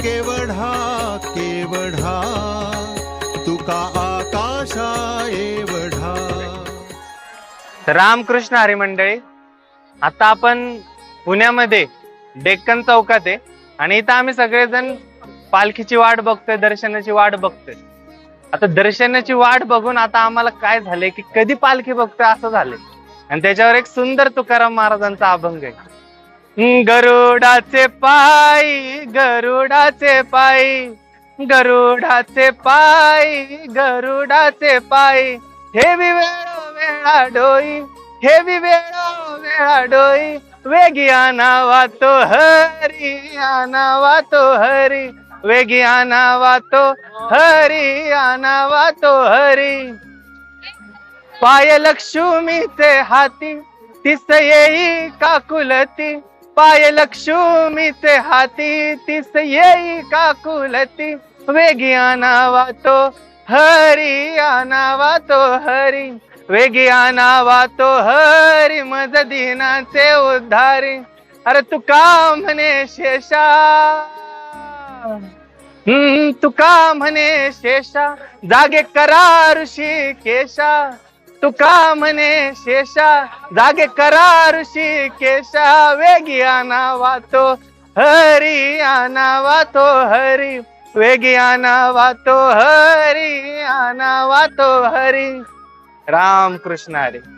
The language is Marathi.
केवढा केवढा तुका आकाशा एवढा रामकृष्ण हरी मंडळी आता आपण पुण्यामध्ये डेक्कन चौकात आहे आणि इथं आम्ही सगळेजण पालखीची वाट बघतोय दर्शनाची वाट बघतोय. आता दर्शनाची वाट बघून आता आम्हाला काय झालंय की कधी पालखी बघतोय असं झालंय. आणि त्याच्यावर एक सुंदर तुकाराम महाराजांचा अभंग आहे. गरुडाचे पायी गरुडाचे पायी गरुडाचे पायी गरुडाचे पायी. हे वेळो वेळा डोई हे वेळो वेळा डोई. वेगी आणावा तो हरी आणावा तो हरी. वेगी आणावा तो हरी आणावा तो हरी. पाय लक्ष्मीचे हाती तिस येई काकुलती. पाय लक्ष्मीचे हाती तिस येई काकुलती वेगी आनावा तो हरी आनावा तो हरी. वेगी वातो तो हरी मज दिनाचे उद्धारी. अरे तू का म्हणे शेषा? हम्म तुका म्हणे शेषा? जागे करा ऋषी केशा? तुका म्हणे शेषा? जागे करा ऋषी केशा वेगी आना वातो हरी आना वातो हरी. वेगी आना वातो हरी आना वातो हरी. राम कृष्ण हरी.